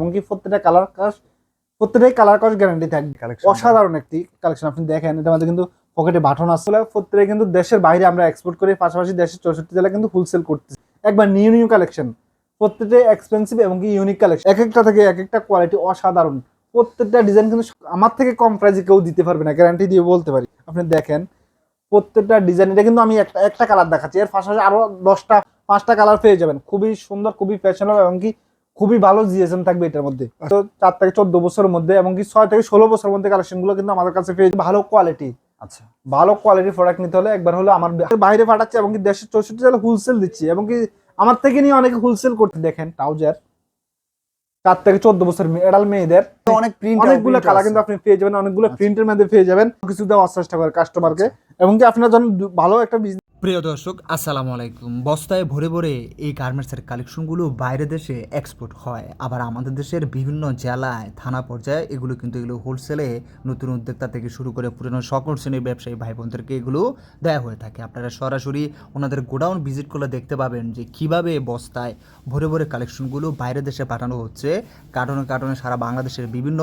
এমনকি প্রত্যেকটা কালার কাজ প্রত্যেকটাই কালার কাজ গ্যারান্টি থাকবে। অসাধারণ একটি কালেকশন আপনি দেখেন এটার মধ্যে কিন্তু পকেটে বাটন আসলে প্রত্যেকে কিন্তু দেশের বাইরে আমরা এক্সপোর্ট করি পাশাপাশি দেশের চৌষট্টি জেলা কিন্তু হোলসেল করতেছি। একবার নিউ নিউ কালেকশন প্রত্যেকটাই এক্সপেন্সিভ এবং কি ইউনিক কালেকশন এক একটা থেকে এক একটা কোয়ালিটি অসাধারণ। প্রত্যেকটা ডিজাইন কিন্তু আমার থেকে কম প্রাইসে কেউ দিতে পারবে না গ্যারান্টি দিয়ে বলতে পারি। আপনি দেখেন প্রত্যেকটা ডিজাইন এটা কিন্তু আমি একটা একটা কালার দেখাচ্ছি। এর পাশাপাশি আরও দশটা পাঁচটা কালার পেয়ে যাবেন। খুবই সুন্দর খুবই ফ্যাশনেবল এবং কি খুবই ভালো জিএসএম থাকবে এটার মধ্যে। তো চার থেকে চোদ্দ বছরের মধ্যে এবং কি ছয় থেকে ষোলো বছরের মধ্যে কালেকশনগুলো কিন্তু আমাদের কাছে পেয়ে। ভালো কোয়ালিটি আচ্ছা। ভালো কোয়ালিটির প্রোডাক্ট নিতে হলে একবার হলো আমার বাইরে পাঠাচ্ছি এবং কি দেশের চৌষট্টি জেলা হোলসেল দিচ্ছি এবং কি আমার থেকে নিয়ে অনেকে হোলসেল করতে দেখেন ট্রাউজার চার থেকে চোদ্দ বছর এডাল মেয়েদের। অনেক প্রিন্ট অনেকগুলো কালার কিন্তু আপনি পেয়ে যাবেন অনেকগুলো আচ্ছা। প্রিন্টের মধ্যে পেয়ে যাবেন। কিছু দেওয়ার চেষ্টা করে কাস্টমারকে এবং কি আপনার যখন ভালো একটা প্রিয় দর্শক, আসসালামু আলাইকুম। বস্তায় ভরে ভরে এই গার্মেন্টসের কালেকশনগুলো বাইরে দেশে এক্সপোর্ট হয়। আবার আমাদের দেশের বিভিন্ন জেলায়, থানা পর্যায়ে এগুলো কিন্তু এগুলো হোলসেলে নতুন উদ্যোক্তা থেকে শুরু করে পুরনো সকল শ্রেণির ব্যবসায়ী ভাই বোনদেরকে এগুলো দেওয়া হয়ে থাকে। আপনারা সরাসরি ওনাদের গোডাউন ভিজিট করলে দেখতে পাবেন যে কীভাবে বস্তায় ভরে ভরে কালেকশনগুলো বাইরে দেশে পাঠানো হচ্ছে। কার্টনে কার্টনে সারা বাংলাদেশের বিভিন্ন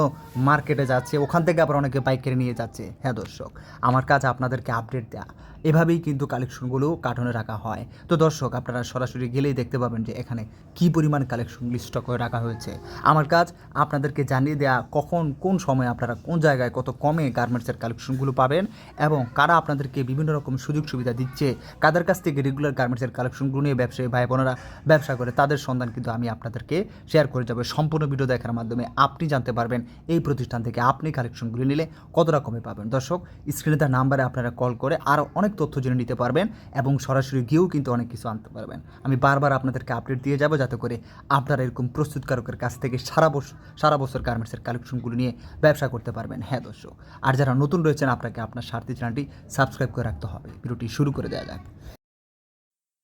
মার্কেটে যাচ্ছে। ওখান থেকে আবার অনেকে পাইকারি নিয়ে যাচ্ছে। হ্যাঁ দর্শক, আমার কাজ আপনাদেরকে আপডেট দেওয়া এভাবেই কিন্তু কালেকশনগুলো কার্টনে রাখা হয়। তো দর্শক, আপনারা সরাসরি গেলেই দেখতে পাবেন যে এখানে কি পরিমাণ কালেকশন স্টক করে রাখা হয়েছে। আমার কাজ, আপনাদেরকে জানিয়ে দেওয়া কখন, কোন সময় আপনারা কোন জায়গায় কত কমে গার্মেন্টসের কালেকশনগুলো পাবেন এবং কারা আপনাদেরকে বিভিন্ন রকম সুযোগ সুবিধা দিচ্ছে, কাদের কাছ থেকে রেগুলার গার্মেন্টসের কালেকশনগুলো নিয়ে ব্যবসায়ী ভাই বোনেরা ব্যবসা করে, তাদের সন্ধান কিন্তু আমি আপনাদেরকে শেয়ার করে যাব। সম্পূর্ণ ভিডিও দেখার মাধ্যমে আপনি জানতে পারবেন এই প্রতিষ্ঠান থেকে আপনি কালেকশনগুলি নিলে কত রকমে পাবেন। দর্শক স্ক্রিনে তার নাম্বারে আপনারা কল করে আরও অনেক তথ্য জেনে নিতে পারবেন। এবং সরাসরি গিয়েও কিন্তু অনেক কিছু আনতে পারবেন। আমি বারবার আপনাদেরকে আপডেট দিয়ে যাব যাতে করে আপনারা এরকম প্রস্তুতকারকের কাছ থেকে সারা বছর সারা বছর গার্মেন্টসের কালেকশনগুলো নিয়ে ব্যবসা করতে পারবেন। হ্যাঁ দর্শক আর যারা নতুন রয়েছেন আপনাকে আপনার স্বার্থী চ্যানেলটি সাবস্ক্রাইব করে রাখতে হবে। ভিডিওটি শুরু করে দেওয়া যাক।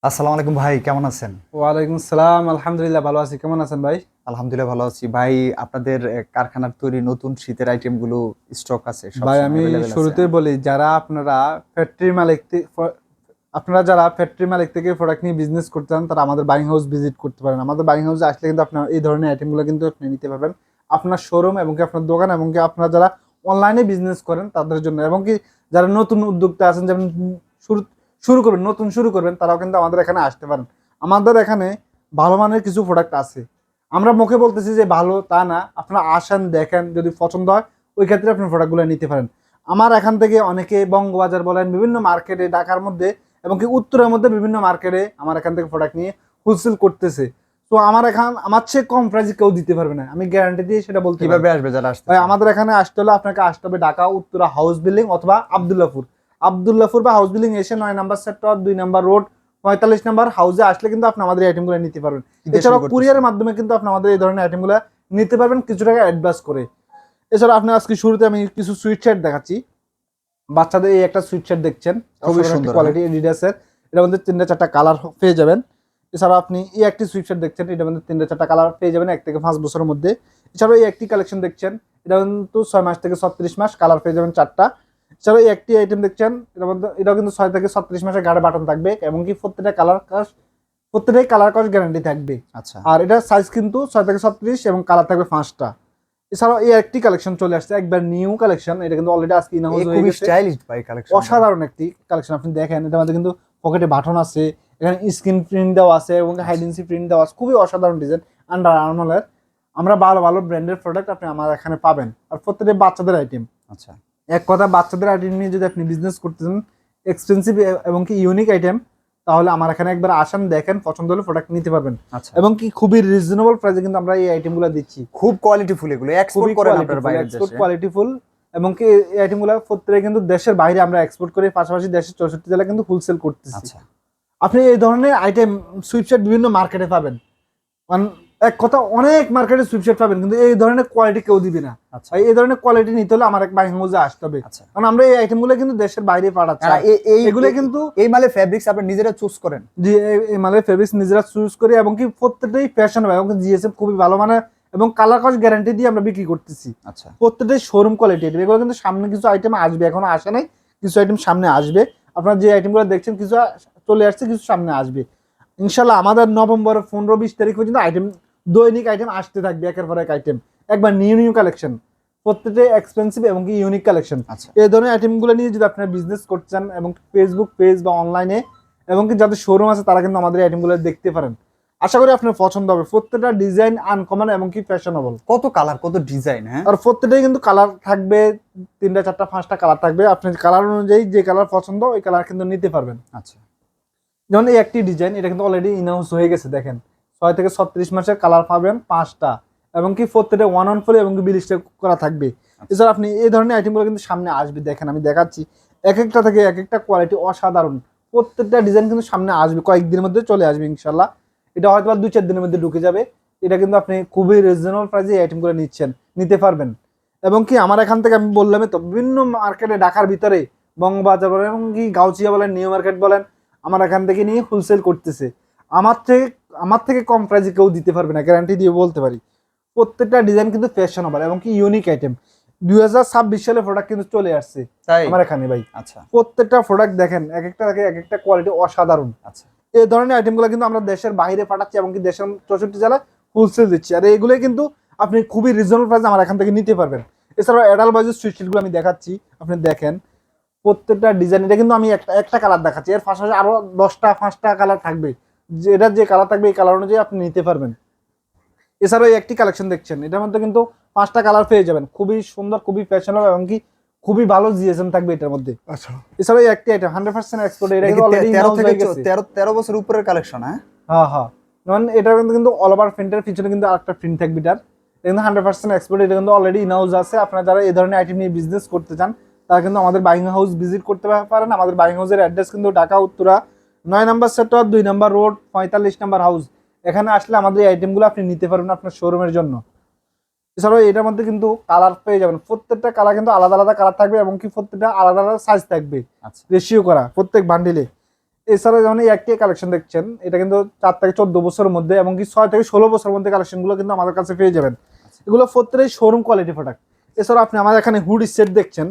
আসসালামু আলাইকুম ভাই কেমন আছেন? ওয়ালাইকুম সালাম আলহামদুলিল্লাহ ভালো আছি। কেমন আছেন ভাই? আলহামদুলিল্লাহ ভালো আছি। ভাই আপনাদের কারখানার তৈরি নতুন শীতের আইটেমগুলো স্টক আছে ভাই আমি শুরুতে বলি যারা আপনারা ফ্যাক্টরি মালিক আপনারা যারা ফ্যাক্টরি মালিক থেকে প্রোডাক্ট নিয়ে বিজনেস করতে চান, তারা আমাদের বাইং হাউস ভিজিট করতে পারেন। আমাদের বাইং হাউসে আসলে কিন্তু আপনার এই ধরনের আইটেমগুলো কিন্তু আপনি নিতে পারবেন। আপনার শোরুম এবং কি আপনার দোকান এবং কি আপনারা যারা অনলাইনে বিজনেস করেন, তাদের জন্য। এবং কি যারা নতুন উদ্যোক্তা আছেন, যেমন শুরু শুরু করবেন, নতুন শুরু করবেন, তারাও কিন্তু আমাদের এখানে আসতে পারেন। আমাদের এখানে ভালো মানের কিছু প্রোডাক্ট আছে। আমরা মুখে বলতেছি যে ভালো তা না। আপনারা আসেন, দেখেন, যদি পছন্দ হয়, ওই ক্ষেত্রে আপনি প্রোডাক্টগুলো নিতে পারেন। আমার এখান থেকে অনেকে বঙ্গবাজার বলেন, বিভিন্ন মার্কেটে ঢাকার মধ্যে এবং কি উত্তরের মধ্যে বিভিন্ন মার্কেটে আমার এখান থেকে প্রোডাক্ট নিয়ে হোলসেল করতেছে। তো আমার এখান আমার চেয়ে কম প্রাইসে কেউ দিতে পারবে না। আমি গ্যারান্টি দিয়ে সেটা বলতে কীভাবে আসবে যারা আসতে ভাই আমাদের এখানে আসতে হলে আপনাকে আসতে হবে ঢাকা উত্তরা হাউস বিল্ডিং অথবা আবদুল্লাপুর আবদুল্লাপুর বা হাউস বিল্ডিং এসে নয় নাম্বার সেক্টর দুই নাম্বার রোড পঁয়তাল্লিশ নাম্বার হাউসে আসলে কিন্তু আপনি আমাদের আইটেমগুলো নিতে পারবেন। এছাড়াও কুরিয়ারের মাধ্যমে কিন্তু আপনি আমাদের এই ধরনের আইটেমগুলো নিতে পারবেন কিছু টাকা অ্যাডভান্স করে। এছাড়া আপনি আজকে শুরুতে আমি কিছু সুইট শার্ট দেখাচ্ছি। বাচ্চাদের এই একটা সুইট শার্ট দেখছেন। খুবই সুন্দর, কোয়ালিটি এডিডাসের এটার মধ্যে তিনটা চারটা কালার পেয়ে যাবেন। এছাড়া আপনি এই একটি সুইট শার্ট দেখছেন এটা মধ্যে তিনটা চারটা কালার পেয়ে যাবেন এক থেকে পাঁচ বছরের মধ্যে। এছাড়াও এই একটি কালেকশন দেখছেন এটা কিন্তু ছয় মাস থেকে ছত্রিশ মাস কালার পেয়ে যাবেন চারটা। এছাড়াও এই একটি আইটেম দেখছেন এটা মধ্যে এটাও কিন্তু ছয় থেকে ছত্রিশ মাসের গাড়ে বাটন থাকবে এবং কি প্রত্যেকটা কালার কাজ প্রত্যেকটাই কালার কাজ গ্যারান্টি থাকবে। আচ্ছা। আর এটা সাইজ কিন্তু ছয় থেকে ছত্রিশ এবং কালার থাকবে পাঁচটা। এছাড়াও এই একটি কালেকশন চলে আসছে একবার নিউ কালেকশন এটা কিন্তু অলরেডি আজকে ইন এই হয়ে গেছে। স্টাইলিশ ভাই কালেকশন অসাধারণ একটি কালেকশন আপনি দেখেন এটার মধ্যে কিন্তু পকেটে বাটন আছে এখানে স্ক্রিন প্রিন্ট দেওয়া আছে এবং হাইডেন্সি প্রিন্ট দেওয়া আছে খুবই অসাধারণ ডিজাইন আন্ডার আর্মলের আমরা ভালো ভালো ব্র্যান্ডের প্রোডাক্ট আপনি আমার এখানে পাবেন। আর প্রত্যেকটা বাচ্চাদের আইটেম আচ্ছা। এক কথা বাচ্চাদের আইটেম নিয়ে যদি আপনি বিজনেস করতেছেন এক্সপেন্সিভ এবং কি ইউনিক আইটেম তাহলে আমার এখানে একবার আসেন দেখেন পছন্দ হলে প্রোডাক্ট নিতে পারবেন। আচ্ছা। এবং কি খুবই রিজনেবল প্রাইসে কিন্তু আমরা এই আইটেমগুলো দিচ্ছি। খুব কোয়ালিটি ফুল এগুলো এক্সপোর্ট করে করেন আপনার বাইরে এক্সপোর্ট কোয়ালিটি ফুল এবং কি এই আইটেমগুলো প্রত্যেকে কিন্তু দেশের বাইরে আমরা এক্সপোর্ট করে পাশাপাশি দেশের চৌষট্টি জেলা কিন্তু হোলসেল করতেছি। আচ্ছা। আপনি এই ধরনের আইটেম সুইপশট বিভিন্ন মার্কেটে পাবেন। কারণ এক কথা অনেক মার্কেটে সুইপশার্ট পাবেন কিন্তু এই ধরনের কোয়ালিটি কেউ দিবে না। আচ্ছা। এই ধরনের কোয়ালিটি নিতে হলে আমার এক বাইং হাউসে আসতে হবে। আচ্ছা। কারণ আমরা এই আইটেমগুলো কিন্তু দেশের বাইরে পাঠাচ্ছি। আর এ- এই এগুলো কিন্তু এই মালে ফেব্রিক্স আপনি নিজেরা চুজ করেন। যে এই- মালের ফেব্রিক্স নিজেরা চুজ করি এবং কি প্রত্যেকটাই ফ্যাশন হবে এবং জিএসএফ খুবই ভালো মানে এবং কালার কস গ্যারান্টি দিয়ে আমরা বিক্রি করতেছি। আচ্ছা। প্রত্যেকটাই শোরুম কোয়ালিটি এগুলো কিন্তু সামনে কিছু আইটেম আসবে এখনও আসে নাই। কিছু আইটেম সামনে আসবে। আপনারা যে আইটেমগুলো দেখছেন কিছু চলে আসছে কিছু সামনে আসবে। ইনশাল্লাহ আমাদের নভেম্বর পনেরো বিশ তারিখ পর্যন্ত আইটেম দৈনিক আইটেম আসতে থাকবে একের পর এক আইটেম একবার নিউ নিউ কালেকশন প্রত্যেকটা এক্সপেন্সিভ এবং কি ইউনিক কালেকশন আচ্ছা। এই ধরনের আইটেমগুলো নিয়ে যদি আপনারা বিজনেস করতে চান এবং ফেসবুক পেজ বা অনলাইনে এবং কি যাদের শোরুম আছে তারা কিন্তু আমাদের আইটেমগুলো দেখতে পারেন। আশা করি আপনার পছন্দ হবে। প্রত্যেকটা ডিজাইন আনকমন এবং কি ফ্যাশনেবল কত কালার কত ডিজাইন হ্যাঁ? আর প্রত্যেকটাই কিন্তু কালার থাকবে তিনটা চারটা পাঁচটা কালার থাকবে। আপনি কালার অনুযায়ী যে কালার পছন্দ ওই কালার কিন্তু নিতে পারবেন। আচ্ছা। যেমন এই একটি ডিজাইন এটা কিন্তু অলরেডি ইনাউন্স হয়ে গেছে দেখেন। ছয় থেকে ছত্রিশ মাসের কালার পাবেন পাঁচটা এবং কি প্রত্যেকটা ওয়ান অন ফোর এবং কি বিলিশটা করা থাকবে। এছাড়া আপনি এই ধরনের আইটেমগুলো কিন্তু সামনে আসবে দেখেন আমি দেখাচ্ছি। এক একটা থেকে এক একটা কোয়ালিটি অসাধারণ। প্রত্যেকটা ডিজাইন কিন্তু সামনে আসবে কয়েকদিনের মধ্যে চলে আসবে ইনশাল্লাহ এটা হয়তো বা দু চার দিনের মধ্যে ঢুকে যাবে। এটা কিন্তু আপনি খুবই রিজনেবল প্রাইসে এই আইটেমগুলো নিচ্ছেন নিতে পারবেন। এবং কি আমার এখান থেকে আমি বললামই তো বিভিন্ন মার্কেটে ঢাকার ভিতরে বঙ্গবাজার বলেন এবং কি গাউচিয়া বলেন নিউ মার্কেট বলেন আমার এখান থেকে নিয়ে হোলসেল করতেছে। আমার থেকে আমার থেকে কম প্রাইসে কেউ দিতে পারবে না গ্যারান্টি দিয়ে বলতে পারি। প্রত্যেকটা ডিজাইন কিন্তু ফ্যাশন ফ্যাশনেবল এবং কি ইউনিক আইটেম দুই হাজার ছাব্বিশ সালে প্রোডাক্ট কিন্তু চলে আসছে আমার এখানে ভাই। আচ্ছা। প্রত্যেকটা প্রোডাক্ট দেখেন এক একটা এক একটা কোয়ালিটি অসাধারণ। আচ্ছা। এই ধরনের আইটেমগুলো কিন্তু আমরা দেশের বাইরে পাঠাচ্ছি এবং কি দেশের চৌষট্টি জেলায় হোলসেল দিচ্ছি। আর এইগুলোই কিন্তু আপনি খুবই রিজনেবল প্রাইসে আমার এখান থেকে নিতে পারবেন। এছাড়াও অ্যাডাল বাজের সুইচগুলো আমি দেখাচ্ছি আপনি দেখেন। প্রত্যেকটা ডিজাইন এটা কিন্তু আমি একটা একটা কালার দেখাচ্ছি। এর পাশাপাশি আরও দশটা পাঁচটা কালার থাকবে। যেটা যে কালার থাকবে এই কালার অনুযায়ী আপনি নিতে পারবেন। এছাড়াও এই একটি কালেকশন দেখছেন এটার মধ্যে কিন্তু পাঁচটা কালার পেয়ে যাবেন। খুবই সুন্দর খুবই ফ্যাশনেবল এবং কি খুবই ভালো জিএসএম থাকবে এটার মধ্যে। আচ্ছা। এছাড়াও এই একটি আইটেম হান্ড্রেড পার্সেন্ট এক্সপোর্ট এটা কিন্তু অলরেডি তেরো থেকে তেরো বছর উপরের কালেকশন হ্যাঁ? হ্যাঁ হ্যাঁ। যেমন এটা কিন্তু কিন্তু অল ওভার প্রিন্টের পিছনে কিন্তু আরেকটা প্রিন্ট থাকবে এটার। এটা কিন্তু হান্ড্রেড পার্সেন্ট এক্সপোর্ট এটা কিন্তু অলরেডি ইনাউজ আছে। আপনারা যারা এই ধরনের আইটেম নিয়ে বিজনেস করতে চান তারা কিন্তু আমাদের বাইং হাউস ভিজিট করতে পারেন। আমাদের বাইং হাউসের অ্যাড্রেস কিন্তু ঢাকা উত্তরা নয় নাম্বার সেক্টর দুই নাম্বার রোড পঁয়তাল্লিশ নাম্বার হাউস এখানে আসলে আমাদের এই আইটেমগুলো আপনি নিতে পারবেন আপনার শোরুমের জন্য। এছাড়াও এটার মধ্যে কিন্তু কালার পেয়ে যাবেন। প্রত্যেকটা কালার কিন্তু আলাদা আলাদা কালার থাকবে এবং কি প্রত্যেকটা আলাদা আলাদা সাইজ থাকবে। আচ্ছা। রেশিও করা প্রত্যেক বান্ডিলে এছাড়া যেমন এই একটি কালেকশন দেখছেন এটা কিন্তু চার থেকে চোদ্দ বছরের মধ্যে এবং কি ছয় থেকে ষোলো বছরের মধ্যে কালেকশনগুলো কিন্তু আমাদের কাছে পেয়ে যাবেন। এগুলো প্রত্যেকটাই শোরুম কোয়ালিটি প্রোডাক্ট এছাড়া আপনি আমাদের এখানে হুডি সেট দেখছেন।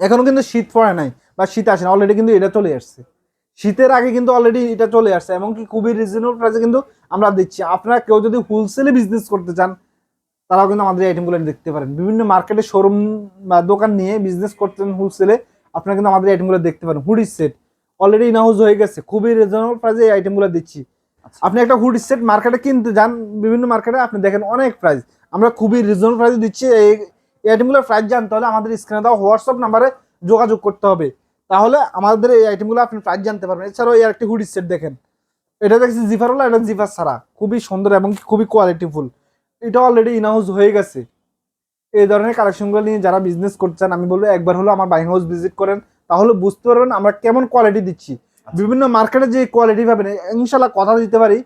এখনও কিন্তু শীত পড়ে নাই বা শীত আসে না অলরেডি কিন্তু এটা চলে আসছে। শীতের আগে কিন্তু অলরেডি এটা চলে আসছে এবং কি খুবই রিজনেবল প্রাইসে কিন্তু আমরা দিচ্ছি। আপনারা কেউ যদি হোলসেলে বিজনেস করতে চান তারাও কিন্তু আমাদের এই আইটেমগুলো দেখতে পারেন। বিভিন্ন মার্কেটে শোরুম বা দোকান নিয়ে বিজনেস করতেন হোলসেলে আপনারা কিন্তু আমাদের আইটেমগুলো দেখতে পারেন। হুডি সেট অলরেডি ইনহাউস হয়ে গেছে খুবই রিজনেবল প্রাইসে এই আইটেমগুলো দিচ্ছি। আচ্ছা। আপনি একটা হুডি সেট মার্কেটে কিনতে যান বিভিন্ন মার্কেটে আপনি দেখেন অনেক প্রাইস আমরা খুবই রিজনেবল প্রাইসে দিচ্ছি এই এই আইটেমগুলোর প্রাইস জানতে হলে আমাদের স্ক্রিনে দেওয়া হোয়াটসঅ্যাপ নাম্বারে যোগাযোগ করতে হবে। তাহলে আমাদের এই আইটেমগুলো আপনি প্রাইস জানতে পারবেন। এছাড়াও এই একটি হুডি সেট দেখেন। এটা দেখছি জিফার হলো এটা জিফার ছাড়া। খুবই সুন্দর এবং খুবই কোয়ালিটিফুল এটা অলরেডি ইনহাউস হয়ে গেছে। এই ধরনের কালেকশনগুলো নিয়ে যারা বিজনেস করছেন আমি বলব একবার হলো আমার বাইং হাউস ভিজিট করেন তাহলে বুঝতে পারবেন আমরা কেমন কোয়ালিটি দিচ্ছি। বিভিন্ন মার্কেটে যে কোয়ালিটি পাবেন ইনশাল্লাহ কথা দিতে পারি।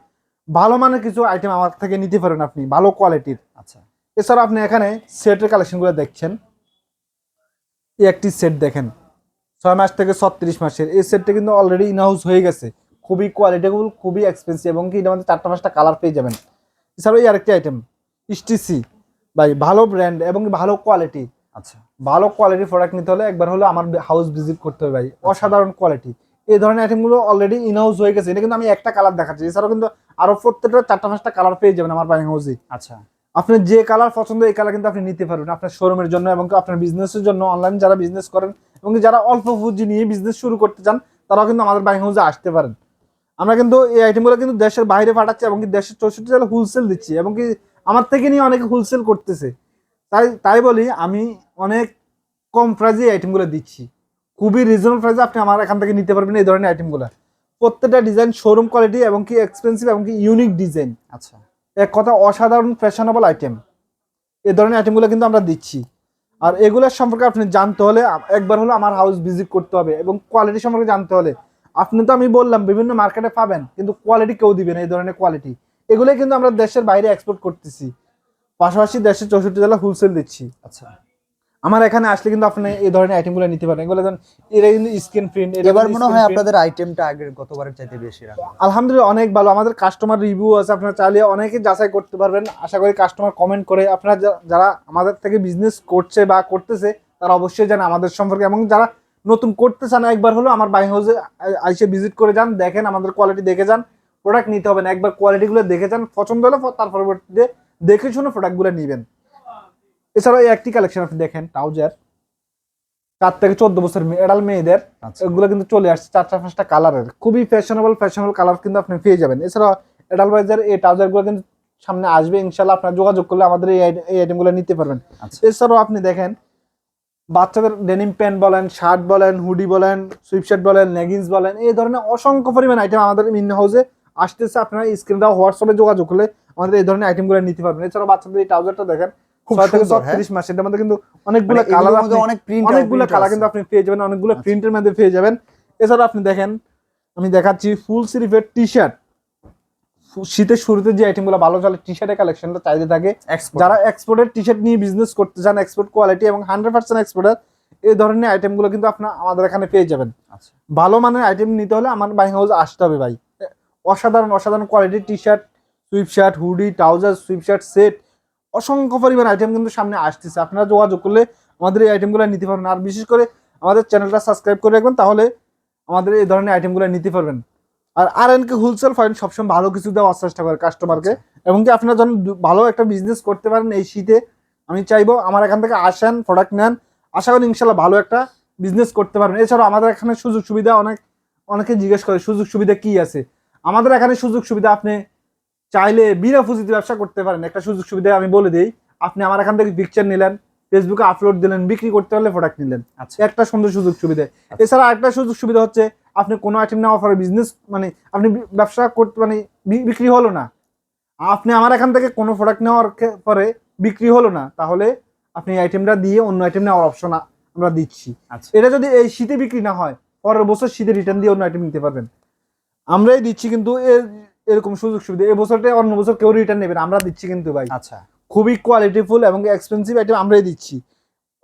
ভালো মানের কিছু আইটেম আমার থেকে নিতে পারেন আপনি ভালো কোয়ালিটির আচ্ছা। এছাড়া আপনি এখানে সেটের কালেকশনগুলো দেখছেন। এই একটি সেট দেখেন। ছয় মাস থেকে ছত্রিশ মাসের। এই সেটটা কিন্তু অলরেডি ইনহাউস হয়ে গেছে। খুবই কোয়ালিটেবল খুবই এক্সপেন্সিভ এবং কি এটা মধ্যে চারটা পাঁচটা কালার পেয়ে যাবেন। এছাড়াও এই আরেকটি আইটেম স্টিসি ভাই ভালো ব্র্যান্ড এবং ভালো কোয়ালিটি আচ্ছা। ভালো কোয়ালিটির প্রোডাক্ট নিতে হলে একবার হলো আমার হাউস ভিজিট করতে হবে ভাই। অসাধারণ কোয়ালিটি এই ধরনের আইটেমগুলো অলরেডি ইনহাউস হয়ে গেছে। এটা কিন্তু আমি একটা কালার দেখাচ্ছি। এছাড়াও কিন্তু আরও প্রত্যেকটা চারটা পাঁচটা কালার পেয়ে যাবেন আমার বাইং হাউসে আচ্ছা। আপনার যে কালার পছন্দ এই কালার কিন্তু আপনি নিতে পারবেন। আপনার শোরুমের জন্য এবং আপনার বিজনেসের জন্য অনলাইন যারা বিজনেস করেন এবং যারা অল্প পুঁজি নিয়ে বিজনেস শুরু করতে চান তারাও কিন্তু আমাদের বাইং হাউসে আসতে পারেন। আমরা কিন্তু এই আইটেমগুলো কিন্তু দেশের বাইরে পাঠাচ্ছি এবং কি দেশের চৌষট্টি জেলা হোলসেল দিচ্ছি এবং কি আমার থেকে নিয়ে অনেকে হোলসেল করতেছে। তাই তাই বলি আমি অনেক কম প্রাইজে এই আইটেমগুলো দিচ্ছি। খুবই রিজনেবল প্রাইসে আপনি আমার এখান থেকে নিতে পারবেন এই ধরনের আইটেমগুলো প্রত্যেকটা ডিজাইন শোরুম কোয়ালিটি এবং কি এক্সপেন্সিভ এবং কি ইউনিক ডিজাইন আচ্ছা। এক কথা অসাধারণ ফ্যাশনেবল আইটেম এই ধরনের আইটেমগুলো কিন্তু আমরা দিচ্ছি। আর এগুলোর সম্পর্কে আপনি জানতে হলে একবার হলো আমার হাউস ভিজিট করতে হবে এবং কোয়ালিটি সম্পর্কে জানতে হলে। আপনি তো আমি বললাম, বিভিন্ন মার্কেটে পাবেন, কিন্তু কোয়ালিটি কেউ দিবে না এই ধরনের কোয়ালিটি এগুলোই কিন্তু আমরা দেশের বাইরে এক্সপোর্ট করতেছি। পাশাপাশি দেশের চৌষট্টি জেলা হোলসেল দিচ্ছি। আচ্ছা। আমার এখানে আসলে কিন্তু আপনি এই ধরনের আইটেমগুলো নিতে পারেন। এগুলো যেমন এটা কিন্তু স্ক্রিন প্রিন্ট এবার মনে হয় আপনাদের আইটেমটা আগের গতবারের চাইতে বেশি আলহামদুলিল্লাহ অনেক ভালো। আমাদের কাস্টমার রিভিউ আছে আপনারা চাইলে অনেকে যাচাই করতে পারবেন। আশা করি কাস্টমার কমেন্ট করে আপনারা যারা আমাদের থেকে বিজনেস করছে বা করতেছে তারা অবশ্যই জানে আমাদের সম্পর্কে। এবং যারা নতুন করতে চান একবার হলো আমার বাই হাউসে আইসে ভিজিট করে যান দেখেন আমাদের কোয়ালিটি দেখে যান প্রোডাক্ট নিতে হবে না। একবার কোয়ালিটিগুলো দেখে যান পছন্দ হলে তার পরবর্তীতে দেখে শুনে প্রোডাক্টগুলো নেবেন। এছাড়াও এই একটি কালেকশন আপনি দেখেন ট্রাউজার চার থেকে চোদ্দ বছর এডাল মেয়েদের। আচ্ছা। এগুলো কিন্তু চলে আসছে চারটা পাঁচটা কালারের খুবই ফ্যাশনেবল ফ্যাশনেবল কালার কিন্তু আপনি পেয়ে যাবেন। এছাড়া এডাল বাইজার এই ট্রাউজারগুলো কিন্তু সামনে আসবে ইনশাল্লাহ আপনার যোগাযোগ করলে আমাদের এই আইট- এই আইটেমগুলো নিতে পারবেন। আচ্ছা। এছাড়াও আপনি দেখেন বাচ্চাদের ডেনিম প্যান্ট বলেন শার্ট বলেন হুডি বলেন সুইপশার্ট বলেন লেগিংস বলেন এই ধরনের অসংখ্য পরিমাণ আইটেম আমাদের মিন হাউসে আসতেছে। আপনারা স্ক্রিন দেওয়া হোয়াটসঅ্যাপে যোগাযোগ করলে আমাদের এই ধরনের আইটেমগুলো নিতে পারবেন। এছাড়াও বাচ্চাদের এই ট্রাউজারটা দেখেন ছয় থেকে সুন্দর। মাস এটার মধ্যে কিন্তু অনেকগুলো মানে কালার অনেক প্রিন্ট অনেকগুলো কালার কিন্তু আপনি পেয়ে যাবেন অনেকগুলো আচ্ছা। প্রিন্টের মধ্যে পেয়ে যাবেন। এছাড়া আপনি দেখেন আমি দেখাচ্ছি ফুল স্লিভের টি শার্ট শীতের শুরুতে যে আইটেমগুলো ভালো চলে টি শার্টের কালেকশনটা চাইতে থাকে। যারা এক্সপোর্টের টি শার্ট নিয়ে বিজনেস করতে চান এক্সপোর্ট কোয়ালিটি এবং হান্ড্রেড পার্সেন্ট এক্সপোর্টের এই ধরনের আইটেমগুলো কিন্তু আপনার আমাদের এখানে পেয়ে যাবেন। আচ্ছা। ভালো মানের আইটেম নিতে হলে আমার বাইং হাউস আসতে হবে ভাই। অসাধারণ অসাধারণ কোয়ালিটির T shirt sweat shirt hoodie trouser sweat shirt set অসংখ্য পরিমাণ আইটেম কিন্তু সামনে আসতেছে। আপনারা যোগাযোগ করলে আমাদের এই আইটেমগুলো নিতে পারবেন। আর বিশেষ করে আমাদের চ্যানেলটা সাবস্ক্রাইব করে রাখবেন, তাহলে আমাদের এই ধরনের আইটেমগুলো নিতে পারবেন। আর আর এনকে হোলসেল ফাইন সবসময় ভালো কিছু দেওয়ার চেষ্টা করে কাস্টমারকে এবং কি আপনারা যখন ভালো একটা বিজনেস করতে পারেন এই শীতে, আমি চাইব আমার এখান থেকে আসেন প্রোডাক্ট নেন। আশা করি ইনশাল্লাহ ভালো একটা বিজনেস করতে পারবেন। এছাড়াও আমাদের এখানে সুযোগ সুবিধা অনেক, অনেকে জিজ্ঞেস করে সুযোগ সুবিধা কি আছে? আমাদের এখানে সুযোগ সুবিধা আপনি চাইলে বিনা পুঁজিতে ব্যবসা করতে পারেন একটা সুযোগ সুবিধা আমি বলে দিই। আপনি আমার এখান থেকে পিকচার নিলেন ফেসবুকে আপলোড দিলেন বিক্রি করতে পারলে প্রোডাক্ট নিলেন। আচ্ছা। একটা সুন্দর সুযোগ সুবিধা। এছাড়া একটা সুযোগ সুবিধা হচ্ছে আপনি কোনো আইটেম নেওয়ার পরে বিজনেস মানে আপনি ব্যবসা করতে মানে বিক্রি হলো না। আপনি আমার এখান থেকে কোনো প্রোডাক্ট নেওয়ার পরে বিক্রি হলো না তাহলে আপনি আইটেমটা দিয়ে অন্য আইটেম নেওয়ার অপশন আমরা দিচ্ছি। আচ্ছা। এটা যদি এই শীতে বিক্রি না হয় পরের বছর শীতে রিটার্ন দিয়ে অন্য আইটেম নিতে পারবেন। আমরাই দিচ্ছি কিন্তু এরকম সুযোগ সুবিধা। এই বছরটা অন্য বছর কেউ রিটার্ন নেবেন আমরা দিচ্ছি কিন্তু ভাই। আচ্ছা। খুবই কোয়ালিটিফুল এবং এক্সপেন্সিভ আইটেম আমরাই দিচ্ছি।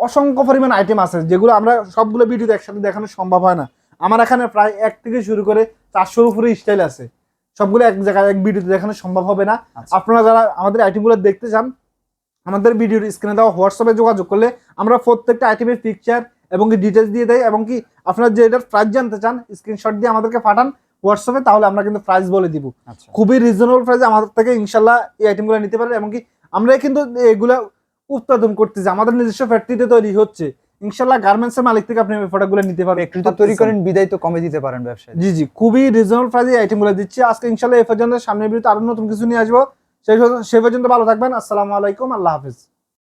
অসংখ্য পরিমাণ আইটেম আছে যেগুলো আমরা সবগুলো ভিডিওতে একসাথে দেখানো সম্ভব হয় না। আমার এখানে প্রায় এক থেকে শুরু করে চারশোর উপরে স্টাইল আছে। সবগুলো এক জায়গায় এক ভিডিওতে দেখানো সম্ভব হবে না। আচ্ছা। আপনারা যারা আমাদের আইটেমগুলো দেখতে চান আমাদের ভিডিওর স্ক্রিনে দেওয়া হোয়াটসঅ্যাপে যোগাযোগ করলে আমরা প্রত্যেকটা আইটেমের পিকচার এবং কি ডিটেলস দিয়ে দেয় এবং কি আপনারা যে এটার প্রাইস জানতে চান স্ক্রিনশট দিয়ে আমাদেরকে পাঠান। হোয়াটসঅ্যাপে তাহলে আমরা কিন্তু প্রাইস বলে দিব। আচ্ছা। খুবই রিজনেবল প্রাইসে আমাদের থেকে ইনশাল্লাহ এই আইটেমগুলো নিতে পারবেন এমনকি আমরা কিন্তু এগুলা উৎপাদন করতেছি। আমাদের নিজস্ব ফ্যাক্টরিতে তৈরি হচ্ছে। ইনশাল্লাহ গার্মেন্টস এর মালিক থেকে আপনি এই প্রোডাক্টগুলো নিতে পারবেন। একটু তৈরি করেন বিদায় তো কমে দিতে পারেন ব্যবসায় জি জি খুবই রিজনেবল প্রাইসে এই আইটেমগুলো দিচ্ছি। আজকে ইনশাল্লাহ এই পর্যন্ত সামনের ভিডিওতে আরও নতুন কিছু নিয়ে আসব। সেই পর্যন্ত ভালো থাকবেন। আসসালামু আলাইকুম আল্লাহ হাফিজ।